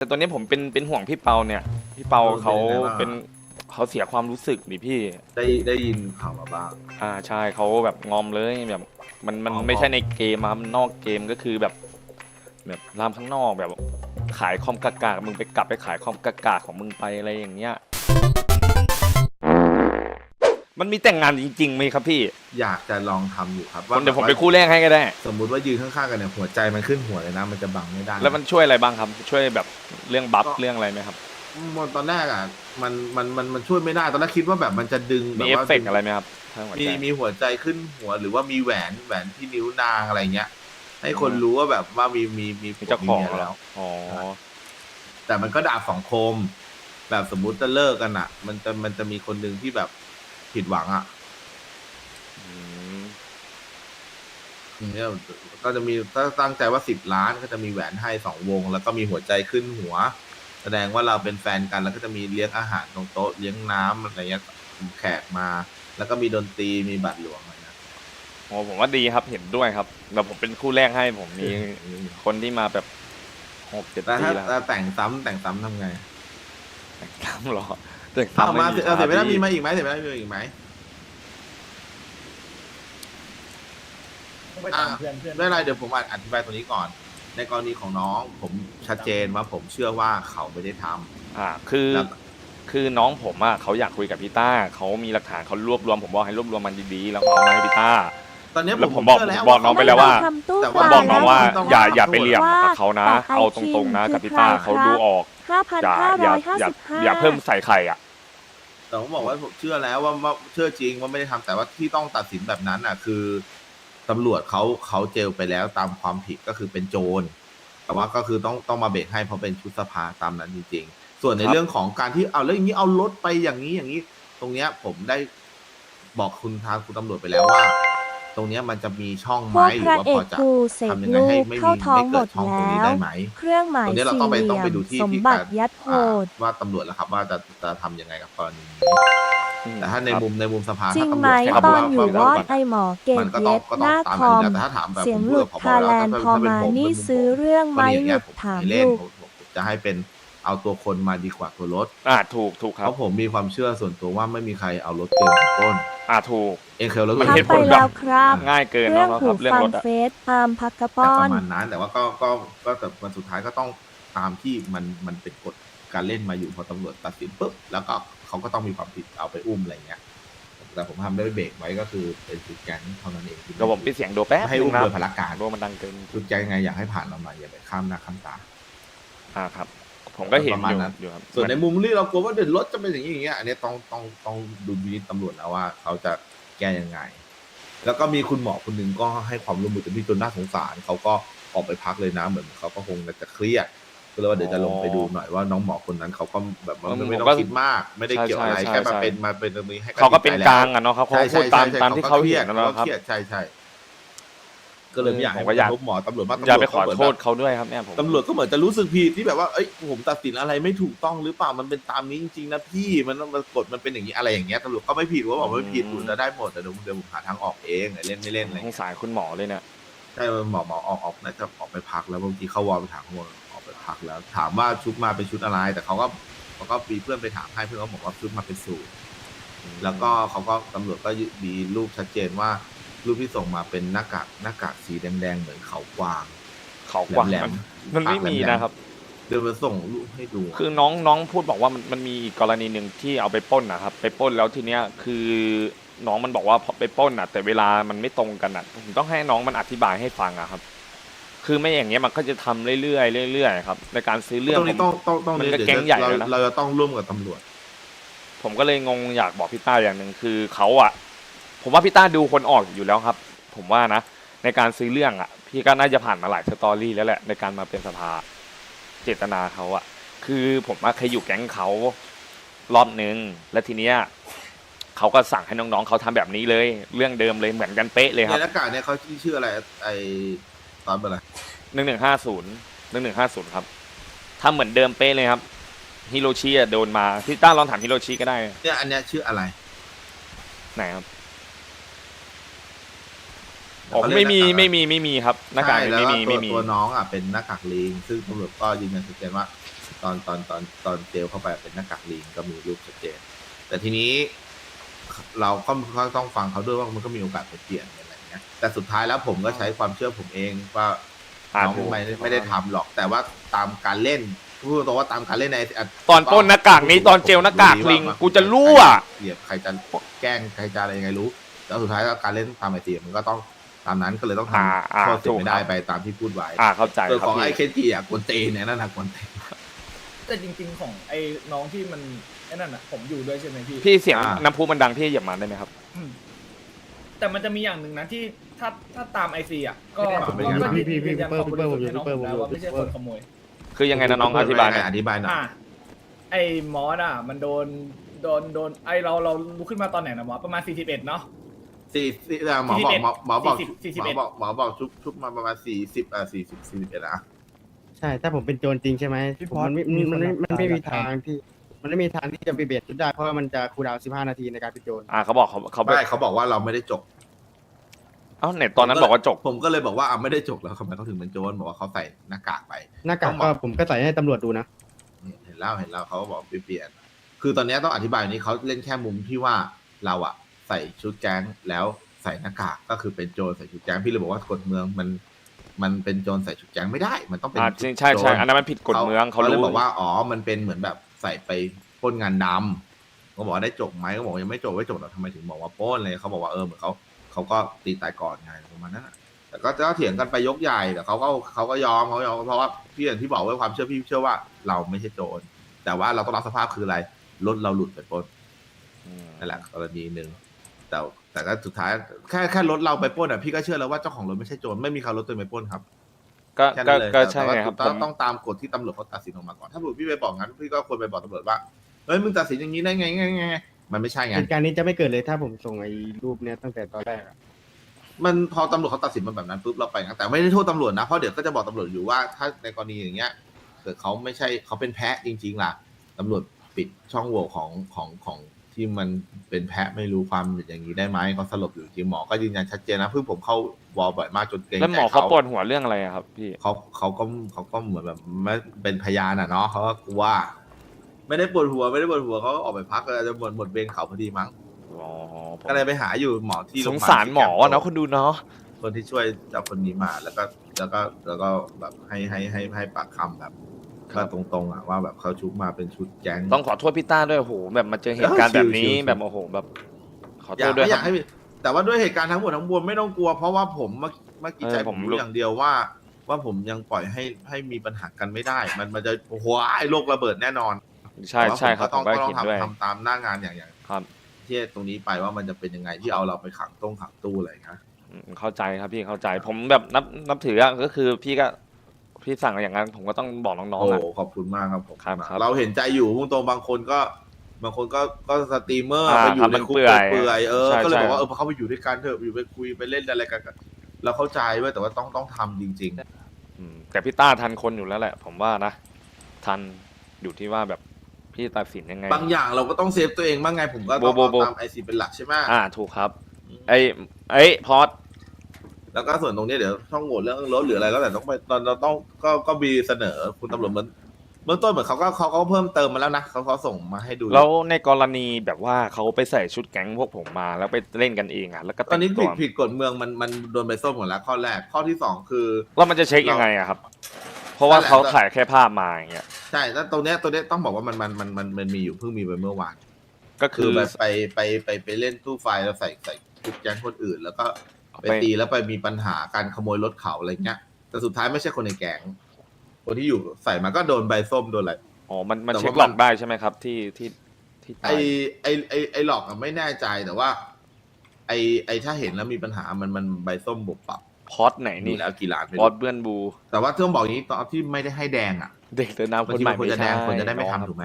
แต่ตอนนี้ผมเป็นเป็นห่วงพี่เปาเนี่ย พี่เปาเออเขาเป็นไงบ้างเป็นเขาเสียความรู้สึกดิพี่ ได้ได้ยินข่าวมาบ้าง อ่าใช่เขาแบบงอมเลยแบบมันมันอ๋อ ไม่ใช่ในเกมอะมันนอกเกมก็คือแบบแบบรามข้างนอกแบบ ขายคอมกากามึงไปกลับไปขายคอมกากาของมึงไปอะไรอย่างเงี้ย มันมีแต่งงานจริงๆไหมครับพี่อยากจะลองทำอยู่ครับเดี๋ยวผมไปคู่แรกให้ก็ได้ สมมุติว่ายืนข้างๆกันเนี่ยหัวใจมันขึ้นหัวเลยนะ มันจะบังไม่ได้แล้วมันช่วยอะไรบ้างครับ ช่วยแบบเรื่องบัฟก็ เรื่องอะไรไหมครับ มันตอนแรกอะมันมันมันมันช่วยไม่ได้ตอนแรกคิดว่าแบบมันจะดึงแบมีบเอฟว่าเฟกต์อะไรไหมครับทางหัวมีใจมีหัวใจขึ้นหัวหรือว่ามีแหวนแหวนที่นิ้วนางอะไรเงี้ย ให้คนรู้ว่าแบบว่ามีมีมีมีเจ้าของมีมียแล้แล้ว วอ๋อแต่มันก็ดาบสองคม แบบสมมุติจะเลิกกันอะ มันจะมันจะมีคนหนึ่งที่แบบ ผิดหวังอะอืมอย่างเงี้ยก็จะมีถ้าตั้งใจว่าสิบล้านก็จะมีแหวนให้สองวง แล้วก็มีหัวใจขึ้นหัว แสดงว่าเราเป็นแฟนกัน แล้วก็จะมีเลี้ยงอาหารตรงโต๊ะเลี้ยงน้ำอะไรเงี้ยแขกมา แล้วก็มีดนตรีมีบัตรหลวงอะไรเงี้ยโอ้ผมว่าดีครับเห็นด้วยครับแต่ผมเป็นคู่แรกให้ผมมีคนที่มาแบบหกเจ็ดแต่ปีถ้าแล้วถ้าแต่งซ้ำแต่งซ้ำทำไง แต่งซ้ำเหรอ แต่งเอาซ้ำมาไม่เเอาเสร็จไปแล้วมีครับมาอีกไหมเสร็จไปแล้วมีอีกไหม ต้องไปตามเพื่อนเพื่อน ไม่เป็นไรเดี๋ยวผมอธิบายตรงนี้ก่อน ในกรณีของน้องผมชัดเจนว่าผมเชื่อว่าเขาไม่ได้ทำ อ่าคือ แล้ว คือน้องผมอะเขาอยากคุยกับพี่ต้าเขามีหลักฐานเขารวบรวมผมบอกให้รวบรวมมันดีๆแล้วเขาเอามาให้พี่ต้า ตอนนี้แล้วผผมมบอกเชื่อแล้วบอกน้องไปแล้วว่า ทำตู้แต่ปว่าลาบอกน้องว่าต้องอย่าว่าอย่าไปเหลี่ยมว่ากับเขานะต่อไปเอาตรงๆนะคิงกับพี่ต้าคือใครเขาดูออก ห้าพันอย่าห้าอย่าร้อยห้าอย่าสิบห้าอย่าเพิ่มใส่ไข่อะ แต่ผมบอกว่าผมเชื่อแล้วว่าว่าเชื่อจริงว่าไม่ได้ทำแต่ว่าที่ต้องตัดสินแบบนั้นอะ คือตำรวจเขาเขาเจลไปแล้วตามความผิดก็คือเป็นโจรแต่ว่าก็คือต้องต้องมาเบรกให้เพราะเป็นชุดสภาตามนั้นจริง ๆ ส่วนในครับ เรื่องของการที่เอาแล้วอย่างนี้เอารถไปอย่างนี้อย่างนี้ ตรงเนี้ยผมได้บอกคุณทางคุณตำรวจไปแล้วว่าต รงเนี้ยมันจะมีช่องพไหมวกหรืพอระว่าเอพกอจะกูเสกทำยังไงลูให้กไม่เข้ามีท้องไม่หมเกิดดช่องตรงแล้นี้วได้ไหม เครื่องหมายตรงนี้เราสี่ต้องไปเหต้องไปลี่ยมดูที่สมที่บัการติยัดโหดอ่าว่าตำรวจแล้วครับว่าจะจะทำยังไงกับกรณีนี้อืมแต่ถ้าในครับมุมในมุมสภาจริถ้างตำไหรมวจครับตอนอยู่ว่าวอดไอหมอเกตมันก็ต้อเย็งดก็หต้องน้าตามคอม นั้นแต่ถ้าถามแบบเสียงผมหพูดลุกัดบผบคาแลแล้วนถ้าพอเป็นมาผมนี่เป็นผมซื้อเรื่องกไหมรณีอย่างหเงี้ยุยดผมถามไม่เล่นลูกผมผมผมจะให้เป็น เอาตัวคนมาดีกว่าตัวรถ อ่าถูกถูกคเพรับราะผมมีความเชื่อส่วนตัวว่าไม่มีใครเอารถเกินของต้น อ่าถูก เองเคยเอารถมันเกินเหทัตุกผไปลแล้วครับ ง่ายเกินเรื่องเนาะคหูรับเรื่องฟังรถอะ เฟสตามพักกระแต่ป้อปน ระมาณนั้นแต่ว่าก็ก็ก็แต่วันสุดท้ายก็ต้องตามที่มันมันเป็นกฎการเล่นมาอยู่พอตำรวจตัดสินปุ๊บแล้วก็เขาก็ต้องมีความผิดเอาไปอุ้มอะไรเงี้ยแต่ผมทำได้เบรกไว้ก็คือเป็นจุดแกนเท่านั้นเองที่เดี๋ยวผมปิดเสียงดูแป๊บให้นึอุ้งมนะโดยพละการ ดูมันดังเกินจุดแกนยังไงอยากให้ผ่านเราหน่อยอย่าไปข้ามหน้าข้ามตา อ่าครับ ผมก็เห็นประมาอณยู่นั้น อยู่ครับส่วนในมุมที่เรากลัวว่าเดี๋ยวรถจะเป็นอย่างนี้อย่างเงี้ยอันนี้ต้องต้องต้องดูวินิจตำรวจแล้วว่า เขาจะแก้ยังไง แล้วก็มีคุณหมอคนหนึ่งก็ให้ความร่วมมือเต็มที่จนน่าสงสารเขาก็ออกไปพักเลยนะเหมือนเขาก็คงจะเครียดก็เลยว่าเดี๋ยวจะลงไปดูหน่อยว่าน้องหมอคนนั้นเขาก็แบบว่าไม่ไม่ต้องคิดมาก ไม่ได้เกี่ยวอะไรแค่มาเป็นมาเป็นตรงนี้ให้เขาก็เป็นใจแล้วกลางอะเนาะครับเขาใช่พูใช่ดตามใช่ตามที่เขาเห็นเขานะก็ครับ เครียดใช่ใช่ ก็เลยไม่อยากผให้มก็อยาก ทุบหมอตำรวจมากอย่าไปขอตำรวจโทก็เหมืษนแบบเขาด้วยครับเนี่ยผมตำรวจก็เหมือนจะรู้สึกผิดที่แบบว่าเอ้ยผมตัดสินอะไรไม่ถูกต้องหรือเปล่ามันเป็นตามนี้จริงๆนะพี่มันต้องมันกฎมันเป็นอย่างนี้อะไรอย่างเงี้ยตำรวจก็ไม่ผิดว่าบอกไม่ผิดคุณจะได้หมดแต่เดี๋ยวเดี๋ยวผมหาทางออกเองเล่นไม่เล่นอะไรสงสารคุณหมอเลยเนี่ย ใช่หมอหมอออกออกน่าจะออกไปพักแล้วบางทีเข้าวอร์ไปถามเขาบอกออกไปพักแล้ว ถามว่าชุดมาเป็นชุดอะไร แต่เขาก็เขาก็มีเพื่อนไปถามให้เพื่อนเขาบอกว่าชุดมาเป็นสูท แล้วก็เขาก็ตำรวจก็มีรูปชัดเจนว่า รูปที่ส่งมาเป็นหน้ากากหน้ากากสีแดงๆเหมือนเขากวาง เขากว้างแหลมมันไม่มีนะครับ เดี๋ยวมาส่งรูปให้ดูคือน้องน้องพูดบอกว่ามันมันมีอีกกรณีหนึ่งที่เอาไปปล้นนะครับ ไปปล้นแล้วทีเนี้ยคือน้องมันบอกว่าพอไปปล้นอะ แต่เวลามันไม่ตรงกันอะผมต้องให้น้องมันอธิบายให้ฟังอะครับ คือไม่อย่างเงี้ยมันก็จะทำเรื่อยๆเรื่อยๆครับในการซื้อเรื่องตรงนี้ต้องต้องต้องมันเรียก็เดี๋ยวแก๊งใหญ่เราแล้วนะ เราจะต้องร่วมกับตำรวจ ผมก็เลยงงอยากบอกพี่ต้าอย่างหนึ่งคือเขาอะ ผมว่าพี่ต้าดูคนออกอยู่แล้วครับ ผมว่านะ ในการซื้อเรื่องอะ พี่ก็น่าจะผ่านมาหลายสตอรี่แล้วแหละในการมาเป็นสภาเจตนาเขาอะ คือผมว่าเคยอยู่แก๊งเขารอบนึง แล้วทีเนี้ยเขาก็สั่งให้น้องๆเขาทำแบบนี้เลย เรื่องเดิมเลยเหมือนกันเป๊ะเลยคในรับ หน้ากากเนี่ยเขาชื่ออะไรไอตอนเป็นอะไรหนึ่งหนึ่งห้าศูนย์หนึ่งหนึ่งห้าศูนย์ครับทำเหมือนเดิมเป๊ะเลยครับฮิโรชิอะโดนมาพี่ต้าลองถามฮิโรชิก็ได้เนี่ยอันเนี้ยชื่ออะไร ไหนครับ อ๋อเขาเรียกไม่มีหน้ากากไม่มีไม่มีครับหน้ากากใช่ไม่แล้วมีก็ไม่ตัวมีตัวน้องอะเป็นหน้ากากลิงซึ่งตำรวจก็ยืนยันชัดเจนว่า ตอนตอนตอนตอนเจลเข้าไปเป็นหน้ากากลิงก็มีรูปชัดเจน แต่ทีนี้ เราก็ก็ต้องฟังเขาด้วยว่ามันก็มีโอกาสไปเปลี่ยนอะไรอย่างเงี้ยแต่สุดท้ายแล้วผมก็ใช้ความเชื่อผมเองว่าอ่าน้องถูกไม่ได้ไม่ได้ทำหรอก แต่ว่าตามการเล่นพูดตรงๆว่าตามการเล่นในะตอนปล้นหน้ากากนี้ตอนเจลหน้ากากลิงว่ากูจะรั่วเหยียบใครจะแกล้งใครจะอะไรยังไงรู้ แล้วสุดท้ายแล้วการเล่นตามไอทีมันก็ต้อง ตามนั้นก็เลยต้องทอ่าอ่าำข้อเสียถูกไม่ได้ครับ ไปตามที่พูดไว้อ่าเข้าใจส่วนครัขบองไอ้พี่ เคจีอะกวนตีนเนี่ยนั่นน่ะกวนตีนแต่จริง ๆ ของไอ้น้องที่มันไอ้นั่นอะผมอยู่ด้วยใช่ไหมพี่ พี่เสียงอ่า น้ำพุมันดังพี่เหยียบมาได้ไหมครับ อืมแต่มันจะมีอย่างหนึ่งนะที่ถ้าถ้าตามไอซีอะ ก็ไม่ได้ก็พี่ยืนพี่ยืนยันพี่ความบริสุทธิ์พี่ให้น้องพี่ผมแล้วว่าไม่ใช่พี่คนขโมย คือยังไงนะน้องอธิบายหน่อย อธิบายหน่อย อะไอ้มอสอะ มันโดนโดนโดนไอเราเราลุกขึ้นมาตอนไหนนะมอสประมาณ41เนาะ สี่สี่อะหมอบอกหมอหมอบอกสี่สิบสี่สิบหมเอ็อดบอกหมอบอกชุบชุบมาประมาณสี่สิบอะสี่สิบสี่สิบเอ็ดอะใช่ถ้าผมเป็นโจรจริงใช่ไหมพี่ผมพอสมันไม่มีมันไม่คนมันไม่หลัมีกฐานทางที่ มันไม่มีทางที่จะไปเบียดชุดได้เพราะว่ามันจะคูลดาวน์15 นาทีในการเป็นโจรอ่าเขาบอกเขาเขาไม่เขาบอกว่าเราไม่ได้จบเอ้าไหนตอนนั้นบอกว่าจบ ผมก็เลยบอกว่าอะไม่ได้จบแล้วทำไมเขาถึงเป็นโจรบอกว่าเขาใส่หน้ากากไป หน้ากากต้องบก็อกผมก็ใส่ให้ตำรวจดูนะ เห็นแล้วเห็นแล้วเขาก็บอกเปลี่ยน คือตอนนี้ต้องอธิบายอย่างนี้เขาเล่นแค่มุมที่ว่าเราอะ ใส่ชุดแก๊งแล้วใส่หน้ากากก็คือเป็นโจรใส่ชุดแก๊งพี่เลยบอกว่ากฎเมืองมันมันเป็นโจรใส่ชุดแก๊งไม่ได้ มันต้องเป็นอ่าชุดใช่ใช่โจรอันนั้นมันผิดกฎเมืองเขาเลยรู้บอกว่าอ๋อมันเป็นเหมือนแบบใส่ไปปล้นงานดำเขาบอกว่าได้จบไหมเขาบอกว่ายังไม่จบไม่จบหรอกทำไมถึงบอกว่าปล้นเลยเขาบอกว่าเออเหมือนเขาเขาก็ตีตายก่อนไงประมาณนั้นอะแต่ก็จะเถียงกันไปยกใหญ่แต่เขาก็เขาก็ยอมเขายอมเพราะว่าพี่อย่างที่บอกไว้ความเชื่อพี่เชื่อว่าเราไม่ใช่โจรแต่ว่าเราต้องรับสภาพคืออะไรรถเราหลุดไปปล้นอืมนั่นแหละกรณีหนึ่ง แต่แต่ก็สุดท้ายแค่แค่รถเราไปปล้นอะพี่ก็เชื่อแล้วว่าเจ้าของรถไม่ใช่โจรไม่มีใครเอารถตัวเองไปปล้นครับก็แค่ก็นั้นเลยก็แต่ใช่แต่ว่าไงครับต้ผองม ต้องตามกฎที่ตำรวจเขาตัดสินออกมาก่อนถ้าพี่ไปบอกงั้นพี่ก็ควรไปบอกตำรวจว่าเฮ้ยมึงตัดสินอย่างนี้ได้ไงไงไงไงมันไม่ใช่ไง เหตุการณ์นี้จะไม่เกิดเลยถ้าผมส่งไอ้รูปเนี้ยตั้งแต่ตอนแรกอะมันพอตำรวจเขาตัดสินมาแบบนั้นปุ๊บเราไปงั้นแต่ไม่ได้โทษตำรวจนะเพราะเดี๋ยวก็จะบอกตำรวจอยู่ว่าถ้าในกรณีอย่างเงี้ยเกิดเขาไม่ใช่เขาเป็นแพ้จริง ๆ ล่ะตำรวจปิดช่องโหว่ของของของ ที่มันเป็นแพ้ไม่รู้ความอย่างนี้ได้ไหมเขาสลบอยู่จริงหมอก็ยืนยันชัดเจนนะเพิ่งผมเข้าวอลบ่อยมากจนเกรงแล้วใจหมอเขาเขาปวดหัวเรื่องอะไรอะครับพี่ เขาเขาก็เขาก็เหมือนแบบไม่เป็นพยานอะเนาะเขาก็กลัวไม่ได้ปวดหัวไม่ได้ปวดหัวเขาก็ออกไปพักอาจจะหมดหมดเวรเขาพอดีมั้งอ๋อผมก็เลยไปหาอยู่หมอที่โรสพงยบลสารหมอที่แกเนาะคนดูเนาะ คนที่ช่วยจับคนนี้มาแล้วก็แล้วก็แล้วก็แบบให้ให้ให้ให้ปากคำแบบ ก็ตรงๆอะว่าแบบเขาชุบมาเป็นชุดแก๊ง ต้องขอโทษพี่ต้าด้วยโอ้โหแบบมาเจอเหตุการณ์แบบนี้ชิวๆ แบบโอ้โหแบบ ขออโทยาษกด้วยไม่อครัยาบกให้แต่ว่าด้วยเหตุการณ์ทั้งหมดทั้งมวลไม่ต้องกลัว เพราะว่าผมเมื่อเมื่อกี้เออใจผผมมรู้ รู้อย่างเดียวว่า ว่าผมยังปล่อยให้ให้มีปัญหากันไม่ได้ มันมันจะโอ้โหไอ้โลกระเบิดแน่นอนใช่ใช่ครับแต่ผมว่าก็ผมเห็นก็ด้วยต้องทำทำตามหน้างานอย่างอย่างครับ ที่ตรงนี้ไปว่ามันจะเป็นยังไงที่เอาเราไปขังต้งขังตู้อะไรอย่างเงี้ยอืมเข้าใจครับพี่เข้าใจผมแบบนับนับถืออะก็คือพี่ก็ พี่สั่งอย่างนั้นผมก็ต้องบอกน้องโอ้ๆอะขอบคุณมากครับผมครับครับเราเห็นใจอยู่พุ่งตรงบางคนก็ บางคนก็ก็สตรีมเมอร์อ่าไปอยู่ครับในมันคุกเปื่อยเปื่อยเออใช่ก็เลยใช่บอกว่าเออพอเขาไปอยู่ด้วยกันเถอะอยู่ไปคุยไปเล่นอะไรกันเราเข้าใจเว้ยแต่ว่าต้องต้องทำจริง อืมแต่พี่ต้าทันคนอยู่แล้วแหละ ผมว่านะทันอยู่ที่ว่าแบบพี่ตัดสินยังไง ๆ บางอย่างเราก็ต้องเซฟตัวเองบ้างไงผมก็ต้องโบโบโบ เอาตามไอซีเป็นหลักใช่ไหม อ่าถูกครับ ไอ้ไอ้พอด แล้วก็ส่วนตรงนี้เดี๋ยวช่องโหว่เรื่องรถหรืออะไรแล้วแต่ต้องไปตอนเราต้องก็ก็มีเสนอคุณตำรวจเหมือนเบื้องต้นเหมือนเขาก็เขาเขาเพิ่มเติมมาแล้วนะเขาเขาส่งมาให้ดูแล้วในกรณีแบบว่าเขาไปใส่ชุดแก๊งพวกผมมาแล้วไปเล่นกันเองอะแล้วก็ตอนนี้แต่ผิงดตัวผิดกฎเมืองมันมันโดนใบส้มหมดแล้วข้อแรกข้อที่สองคือแล้วมันจะเช็คยังไงอะครับ เพราะว่านั่นแหละเขาถ่ายแค่ภาพมาอย่างเงี้ยใช่แล้วตรงเนี้ยตัวเนี้ยต้องบอกว่ามันมันมันมันมันมีอยู่เพิ่งมีไปเมื่อวานก็คืคืออไปไปไปไปไปเล่นตู้ไฟแล้วใส่ใส่ชุดแก๊งคนอื่น แล้วก็เอา ไปไปตีแล้วไปมีปัญหาการขโมยรถเขาอะไรเงี้ย แต่สุดท้ายไม่ใช่คนในแก๊งคนที่อยู่ใส่มาก็โดนใบส้มโดนอะไร อ๋อ มันมันแต่ว่าเช็คหลอกได้ใช่ไหมครับ ที่ที่ที่ไอตายไอไอไอหลอกอะไม่แน่ใจแต่ว่า ไอไอถ้าเห็นแล้วมีปัญหามันมันใบส้มบวกปรับพอดไหนนี่นี่แล้วกี่ล้านไม่พอดรู้เบื้อนบู แต่ว่าต้องบอกอย่างนี้ตอนที่ไม่ได้ให้แดงอะ เด็กเดินน้ำคบางนทีใหม่มันควรไม่จะแดใช่งควรจะได้ไม่น้องทำถูกไหม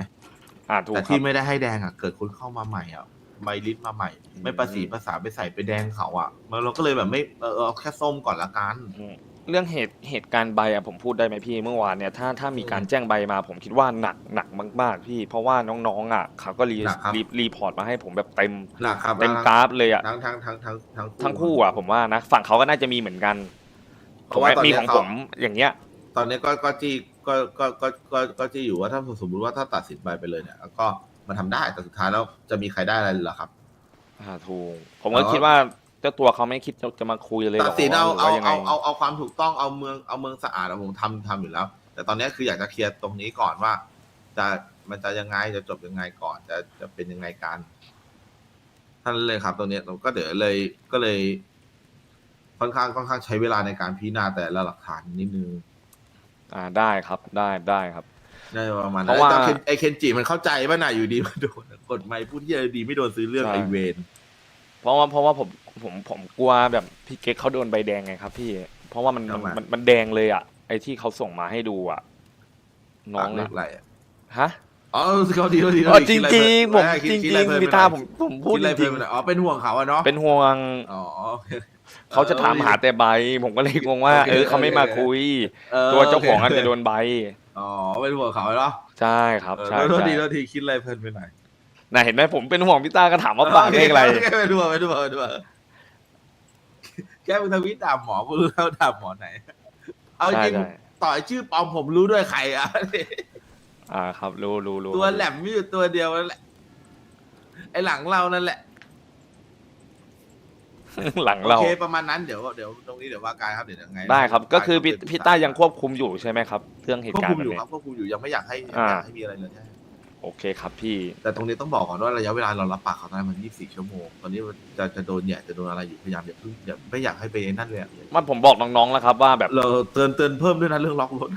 อ่าถูกแต่ครัที่บไม่ได้ให้แดงอะ เกิดคนเข้ามาใหม่อะ ใบลิสต์มาใหม่ ไม่ประสีภาษาไปใส่ไปแดงเขาอะมันเราก็เลยแบบไม่เออเอาแค่ส้มก่อนละกันอืมเรื่องเหตุเหตุการณ์ใบอะผมพูดได้ไหมพี่เมื่อวานเนี่ยถ้าถ้ามีการแจ้งใบมาผมคิดว่าหนักหนักมาก ๆ พี่ เพราะว่าน้องๆอะเขาก็รีหนักครับ รีรีพอร์ตมาให้ผมแบบเต็มหนักครับเต็มกราฟเลยอะทั้งทั้งทั้งทั้งทั้ง ทั้งคู่อะผมว่านะฝั่งเขาก็น่าจะมีเหมือนกันเพราะว่าตอนมีเนี้ยของเขา ผมอย่างเงี้ย ตอนนี้ก็ก็จี้ก็ก็ก็ก็ก็จี้อยู่ว่าถ้าสมมติว่าถ้าตัดสินใบไปเลยเนี่ย ก็ มันทำได้แต่สุดท้ายแล้วจะมีใครได้อะไรเหรอครับ อ่าถูกผมก็คิดว่าเจ้าตัวเขาไม่คิดจะจะมาคุยเลยหรตัอดกสินเอาหรืเอาว่ยังไงเอาเอาเอาความถูกต้องเอาเมืองเอาเมืองสะอาดอะผมทำทำอยู่แล้ว แต่ตอนนี้คืออยากจะเคลียร์ตรงนี้ก่อนว่า จะมันจะยังไงจะจบยังไงก่อนจะจะเป็นยังไงกันท่านเลยครับ ตรงเนี้ยเราก็เดี๋ยวเลยก็เลย ค่อนข้างค่อนข้างใช้เวลาในการพิจารณาแต่ละหลักฐานนิดนึง อ่าได้ครับได้ได้ครับ ได้ประมาณเพนั้นราะว่าแต่เคนไอเคนจิมันเข้าใจป่ะน่ะอยู่ดีมาโดนกดไม่พูดที่ดีไม่โดนซื้อเรื่องใช่ ไอเวนเพราะว่าเพราะว่าผมผมผมกลัวแบบพี่เก๊กเขาโดนใบแดงไงครับ พี่ เพราะว่ามันมันมันมันแดงเลยอะ ไอ้ที่เขาส่งมาให้ดูอะ น้องเล็นะกไรอะฮะอ๋อเขาดีเขาดีอ๋อจริงจริงๆผมคิดจริงคิดจอะริงไเพิ่พี่ไปตาหน่อยผมผมพูดคิดอะไรจริเพิ่งมไปหน่อยอ๋อเป็นห่วงเขาอะเนาะๆเป็นห่วง อ๋อโอเคเขาจะถามหาแต่ใบ ผมก็เลยงงว่าโอเคเออ เขาไม่มาคุยออตัวเจ้าของอาจโเคจะโดนใบ อ๋อเป็นห่วงเขาเนาะใช่ครับเออใช่โทษใช่ทีโทษทีคิดอะไรเพลินไปหน่อยน่ะเห็นไหมผมเป็นห่วงพี่ตาก็ถามว่าปากเลขอะไร โคไปดูไปดูไปดูแกเป็นทวิตด่าหมอกูรู้แล้วด่าหมอไหน เอาจใช่ริงใช่ต่อยชื่อปลอมผมรู้ด้วยใครอะ อ่าครับรู้รู้รู้ตัวแหลมมีอยู่ตัวเดียวนั่นแหละ ไอหลังเรานั่นแหละ หลังโอเราเคประมาณนั้นเดี๋ยวเดี๋ยวตรงนี้เดี๋ยวว่าการครับเดี๋ยวยังไงได้ครับ ก็คือพี่เดี๋ยวพี่ต้ายังควบคุมอยู่ใช่ไหมครับเรื่องเหตุควบการคุณ์มแบอบยู่นี้ ครับควบคุมอยู่ยังไม่อยากให้ยังอ่าไม่อยากให้มีอะไรเลยใช่โอเคครับพี่แต่ตรงนี้ต้องบอกก่อนว่าระยะเวลาเรารับปากเขาตอนนั้นมัน 24 ชั่วโมง ตอนนี้มันจะจะโดนแหย่จะโดนอะไรอยู่พยายามอย่าเพิ่งอย่าไม่อยากให้ไปนั่นเลยอะมันผมบอกน้องๆแล้วครับว่าแบบเราเตือนเตือนเพิ่มด้วยนะเรื่องล็อกรถ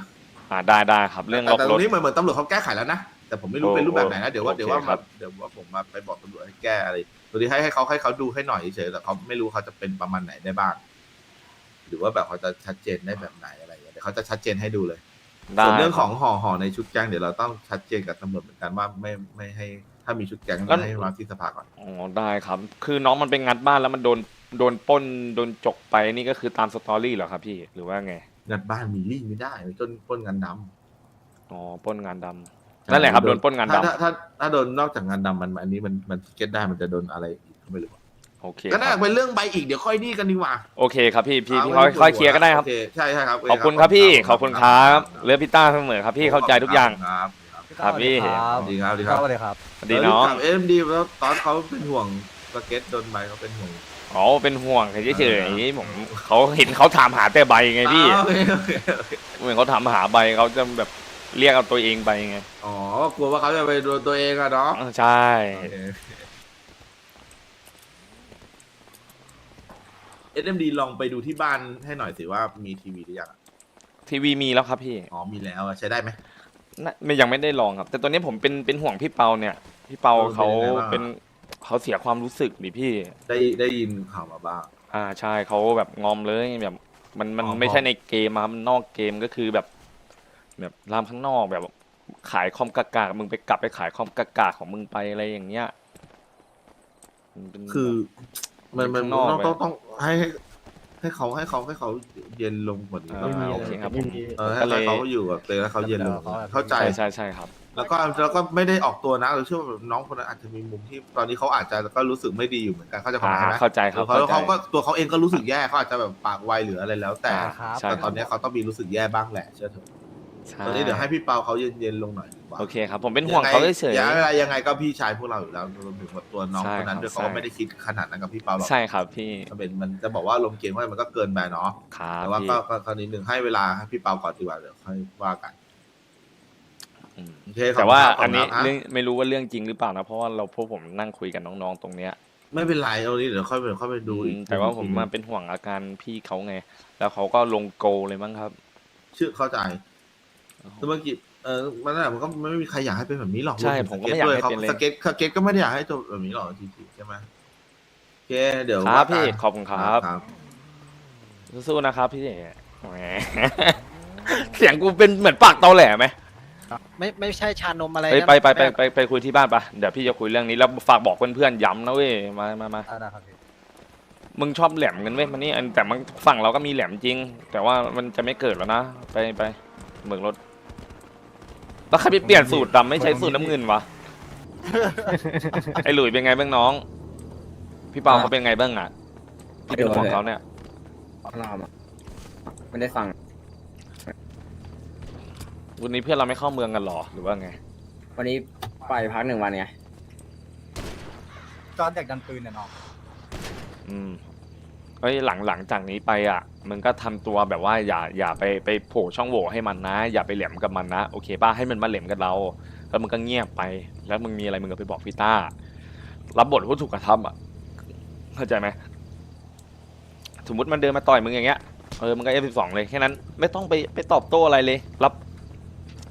อ่าได้ได้ครับ เรื่องล็อกแต่ตรรถ งนี้เหมือนเหมือนตำรวจเขาแก้ไขแล้วนะ แต่ผมไม่รู้โอ้เป็นรูปแบบไหนนะ เดี๋ยวว่าโอเคเดี๋ยวว่าครัมาบ เดี๋ยวว่าผมมาไปบอกตำรวจให้แก้อะไร ตัวนี้ให้ให้เขาให้เขาดูให้หน่อยเฉยๆแต่เขาไม่รู้เขาจะเป็นประมาณไหนได้บ้าง หรือว่าแบบเขาจะชัดเจนได้แบบไหนอะไรอย่างเงี้ยเดี๋ยวเขาจะชัดเจนให้ดูเลย ได้ส่วนเรื่องของห่อห่อในชุดแก๊งเดี๋ยวเราต้องชัดเจนกับตำรวจเหมือนกันว่าไม่ไม่ให้ถ้ามีชุดแก๊งให้มาที่สภาก่อน อ๋อได้ครับ คือน้องมันไปงัดบ้านแล้วมันโดนโดนปล้นโดนจกไปนี่ก็คือตามสตอรี่เหรอครับพี่หรือว่าไงงัดบ้านมีลี่ไม่ได้จนปล้นงานดำ อ๋อปล้นงานดำ นั่นแหละครับโดนปล้นงานถ้าดำถ้าถ้าถ้าโดนนอกจากงานดำมันอันนี้มันมันเก็ตได้มันจะโดนอะไรอีกก็ไม่รู้โอเคก็น่าครับเป็นเรื่องใบอีกเดี๋ยวค่อยนี่กันดีกว่าโอเคครับพี่พี่พี่าค่อยไม่ต้งค่อยเคลียร์ก็ได้ครับ โอเคใช่ใช่ครับขอบคุณครับพี่ขอบคุณครับเลือพี่ต้าเสมอครับพี่เข้าใจทุกอย่าง ครับครับพี่ดีครับดีครับสวัสดีครับ สวัสดีน้องเอ็มดีแล้วตอนเขาเป็นห่วงสเก็ตโดนใบเขาเป็นห่วงอ๋อเป็นห่วงเฉยๆผมเขาเห็นเขาถามหาแต่ใบไงพี่อ่าโอเคโอเคโอเค เหมือนเขาถามหาใบเขาจะแบบ เรียกเอาตัวเองไปไงอ๋อกลัวว่าเขาจะไปโดนตัวเองอะเนาะอ่าใช่เอ็มดีลองไปดูที่บ้านให้หน่อยสิว่ามีทีวีหรือยังอะทีวีมีแล้วครับพี่อ๋อมีแล้วอะใช้ได้ไหม น่ะไม่ยังไม่ได้ลองครับ แต่ตอนนี้ผมเป็นเป็นห่วงพี่เปาเนี่ย พี่เปาเออเขาเป็นยังไงบ้าง เป็นเขาเสียความรู้สึกดิพี่ ได้ได้ยินข่าวมาบ้าง อ่าใช่เขาแบบงอมเลยแบบ มันมันอ๋อ ไม่ใช่ในเกมอะครับมันนอกเกมก็คือแบบ แบบรามข้างนอกแบบขายคอมกากามึงไปกลับไปขายคอมกากาของมึงไปอะไรอย่างเงี้ยมันเป็น คือมันมันข้างนอกต้องไปต้องต้องให้ให้ให้เขาให้เขาให้เขาเย็นลงกว่านี้อ่าต้องมีโอเคครับไม่มี เออให้ก็เลย เขาอยู่กับเตยแล้วเขาเย็นลงเดี๋ยวเขาเข้าใจ ใช่ใช่ใช่ครับ แล้วก็แล้วก็ไม่ได้ออกตัวนะเราเชื่อว่าน้องคนนั้นอาจจะมีมุมที่ตอนนี้เขาอาจจะก็รู้สึกไม่ดีอยู่เหมือนกันเขาใจะความหมายไหมอ่าเข้าใจครับเขาเข้าใจ เขาก็ตัวเขาเองก็รู้สึกแย่เขาอาจจะแบบปากไวหรืออะไรแล้วแต่ อ่าครับ ใช่แต่คตรัอบนนี้เขาต้องมีรู้สึกแย่บ้างแหละเชื่อเถอะ ใช่ตอนนี้เดี๋ยวให้พี่เปาเขาเย็นเย็นๆลงหน่อยดีกว่าโอเคครับ ผมเป็นห่วงเขาเฉย ยังไงอะไรยังไงก็พี่ชายพวกเราอยู่แล้วรวมถึงแบบตัวน้องใช่คนนั้นครับด้วยเขาก็ใช่ไม่ได้คิดขนาดนั้นกับพี่เปาหรอกๆใช่ครับพี่มันเป็นมันจะบอกว่าลงเกมว่ามันก็เกินไปเนาะครับแต่ว่าพี่ก็ก็ก็นิดนึงให้เวลาให้พี่เปาก่อนดีกว่าเดี๋ยวค่อยว่ากันอืม โอเคขบแต่คุณว่าครับอันนี้ขบคุณครับเรื่องไม่รู้ว่าเรื่องจริงหรือเปล่านะ เพราะว่าเราพวกผมนั่งคุยกับน้องๆตรงเนี้ยไม่เป็นไรเอานี้เดี๋ยวค่อยไปค่อยไปดูอีกอืมแต่ว่าผมทีนึงมาเป็นห่วงอาการพี่เขาไง แล้วเขาก็ลงโกลเลยมั้งครับ ชื่อเข้าใจ แต่เมื่อกี้เออมันนั่นแหละมันก็ไม่มีใครอยากให้เป็นแบบนี้หรอกใช่รวถึงผมก็ไม่อยากให้สเตเป็นเลย สเก็ตสเก็ตก็ไม่ได้อยากให้จบแบบนี้หรอกจริงๆใช่ไหมโอเคเดี๋ยวครับว่ากันพี่ขอบคุณครับ ครับสู้ๆนะครับพี่แหมเสียงกูเป็นเหมือนปากเตาแหลไหมไม่ไม่ใช่ชานมอะไรเฮ้ยนะไปไปไปแบบไปไปคุยที่บ้านปะเดี๋ยวพี่จะคุยเรื่องนี้แล้วฝากบอกเพื่อนๆย้ำนะเว้ยมามามา อ่าได้ครับพี่มึงชอบแหลมกันเว้ยมันนี่อันแต่มันฝั่งเราก็มีแหลมจริง แต่ว่ามันจะไม่เกิดแล้วนะ ไปไปเบิกรถ แล้วใครไปเปลี่ยนสูตรดำไม่ใช้สูตรน้ำเงินวะ ไอ้หลุยเป็นไงบ้างน้อง พี่เปาเขาเป็นไงบ้างอะพี่เป็นของเขาเนี่ยเราอะไม่ได้ฟังวันนี้เพื่อนเราไม่เข้าเมืองกันหรอหรือว่าไง วันนี้ไปพักหนึ่งวันไงจอนอยากดันปืนเนี่ยน้องอืม เอ้ยหลังหลังจากนี้ไปอะมึงก็ทำตัวแบบว่าอย่าอย่าไปไปโผล่ช่องโหว่ให้มันนะ อย่าไปแหลมกับมันนะโอเคป่ะให้มันมาแหลมกับเรา แล้วมึงก็เงียบไป แล้วมึงมีอะไรมึงก็ไปบอกพี่ต้า รับบทผู้ถูกกระทำอะเข้าใจไหมสมมติมันเดินมาต่อยมึงอย่างเงี้ยเออมึงก็เอฟสิบสองเลยแค่นั้นไม่ต้องไปไปตอบโต้อะไรเลย รับ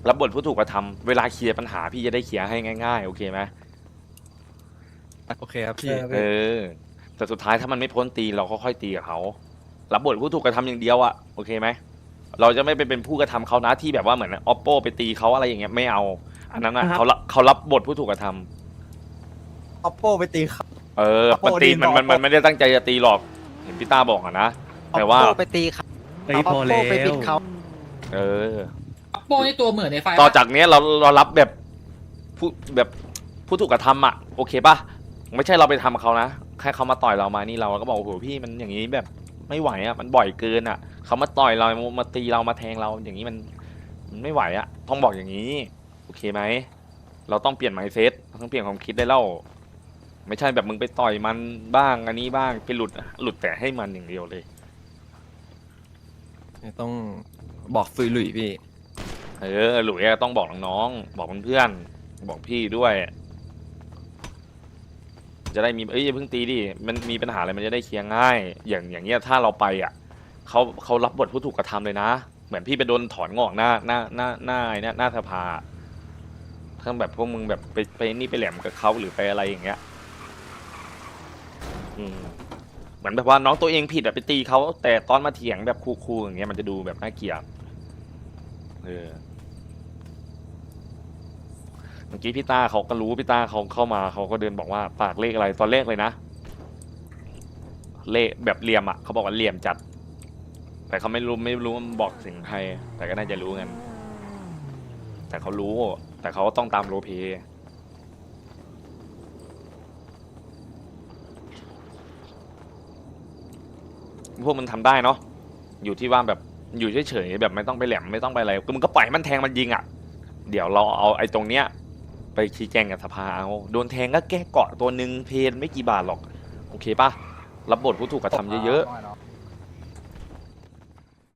รับบทผู้ถูกกระทำเวลาเคลียร์ปัญหาพี่จะได้เคลียร์ให้ง่าย ๆ โอเคไหมโอเคครับพี่ เออ แต่สุดท้ายถ้ามันไม่พ้นตีเราก็ค่อยตีกับเขารับบทผู้ถูกกระทำอย่างเดียวอะโอเคไหมเราจะไม่ไปเป็นผู้กระทำเขานะที่แบบว่าเหมือนออปโปไปตีเขาอะไรอย่างเงี้ยไม่เอาอันนั้นอะเขารับเขารับบทผู้ถูกกระทำออปโปไปตีเขาเออ Oppo มันตีดีมันกว่ามัน Oppo มันไม่ได้ตั้งใจจะตีหรอกเห็นพี่ต้าบอกอะนะแต่ว่าเอไปตีเขาเฮ้ยพอเอาแล้วไปปิดเขาเออโป้นี่ตัวเหมือนในไฟต่อจากเนี้ยเราเรารับแบบผู้แบบผู้ถูกกระทำอะโอเคป่ะไม่ใช่เราไปทำเขานะ แค่เขามาต่อยเรามานี่เราก็บอกโอ้โหพี่มันอย่างนี้แบบไม่ไหวอะมันบ่อยเกินอะเขามาต่อยเรามาตีเรามาแทงเราอย่างนี้มันมันไม่ไหวอะต้องบอกอย่างนี้โอเคไหมเราต้องเปลี่ยนไมเซ็ตเราต้องเปลี่ยนความคิดได้แล้วไม่ใช่แบบมึงไปต่อยมันบ้างอันนี้บ้างไปหลุดหลุดแต่ให้มันอย่างเดียวเลย ต้องบอกซุยหลุยพี่ เออหลุยอะต้องบอกน้องๆบอกเพื่อนๆบอกพี่ด้วย จะได้มีเอ้ยอย่าเพิ่งตีดิมันมีปัญหาอะไรมันจะได้เคลียร์ง่าย อย่างอย่างเงี้ยถ้าเราไปอะเขาเขารับบทผู้ถูกกระทำเลยนะ เหมือนพี่ไปโดนถอนงอกหน้าหน้าหน้าหน้าไอ้เนี่ยหน้าสภาถ้าแบบพวกมึงแบบไปไปนี่ไปแหลมกับเขาหรือไปอะไรอย่างเงี้ยอืมเหมือนแบบว่าน้องตัวเองผิดแบบไปตีเขาแต่ตอนมาเถียงแบบคูลๆอย่างเงี้ยมันจะดูแบบน่าเกลียดเออ เมื่อกี้พี่ตาเขาก็รู้พี่ตาเขาเข้ามาเขาก็เดินบอกว่าปากเลขอะไรตอนเลขเลยนะ เลขแบบเหลี่ยมอะเขาบอกว่าเหลี่ยมจัด แต่เขาไม่รู้ไม่รู้ว่ามันบอกสิ่งใคร แต่ก็น่าจะรู้กันแต่เขารู้ แต่เขาก็ต้องตามโรเพย์พวกมันทำได้เนาะ อยู่ที่ว่าแบบอยู่เฉยๆแบบไม่ต้องไปแหลมไม่ต้องไปอะไรคือมึงก็ปล่อยมันแทงมันยิงอะ เดี๋ยวเราเอาไอ้ตรงเนี้ย ไปชี้แจงกับสภาเอา โดนแทงก็แก้เกาะตัวหนึ่งเพนไม่กี่บาทหรอก โอเคปะรับบทผู้ถูกกระทำเยอะๆ